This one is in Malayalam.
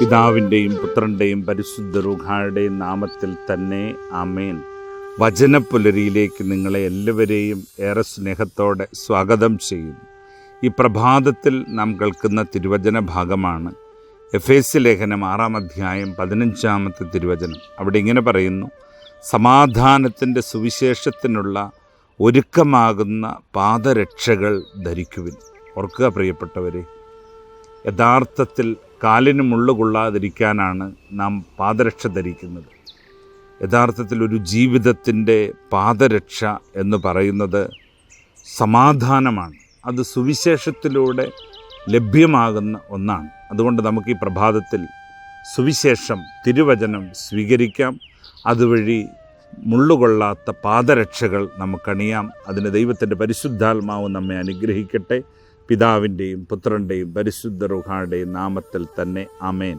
പിതാവിന്റെയും പുത്രന്റെയും പരിശുദ്ധ റുഹായുടെയും നാമത്തിൽ തന്നെ അമേൻ വചനപ്പുലരിയിലേക്ക് നിങ്ങളെ എല്ലാവരെയും ഏറെ സ്നേഹത്തോടെ സ്വാഗതം ചെയ്യുന്നു ഈ പ്രഭാതത്തിൽ നാം കേൾക്കുന്ന തിരുവചന ഭാഗമാണ് എഫ് എസ് ലേഖനം ആറാം അധ്യായം പതിനഞ്ചാമത്തെ തിരുവചനം. അവിടെ ഇങ്ങനെ പറയുന്നു സമാധാനത്തിന്റെ സുവിശേഷത്തിനുള്ള ഒരുക്കമാകുന്ന പാദരക്ഷകൾ ധരിക്കുവിൻ. ഓർക്കുക പ്രിയപ്പെട്ടവരെ യഥാർത്ഥത്തിൽ കാലിന് മുള്ളു കൊള്ളാതിരിക്കാനാണ് നാം പാദരക്ഷ ധരിക്കുന്നത്. യഥാർത്ഥത്തിൽ ഒരു ജീവിതത്തിന്റെ പാദരക്ഷ എന്ന് പറയുന്നത് സമാധാനമാണ്. അത് സുവിശേഷത്തിലൂടെ ലഭ്യമാകുന്ന ഒന്നാണ്. അതുകൊണ്ട് നമുക്ക് ഈ പ്രഭാതത്തിൽ സുവിശേഷം തിരുവചനം സ്വീകരിക്കാം. അതുവഴി മുള്ളുകൊള്ളാത്ത പാദരക്ഷകൾ നമുക്കണിയാം. അതിന് ദൈവത്തിന്റെ പരിശുദ്ധാത്മാവ് നമ്മെ അനുഗ്രഹിക്കട്ടെ. പിതാവിന്റെയും പുത്രന്റെയും പരിശുദ്ധ റുഹായുടെയും നാമത്തിൽ തന്നെ ആമേൻ.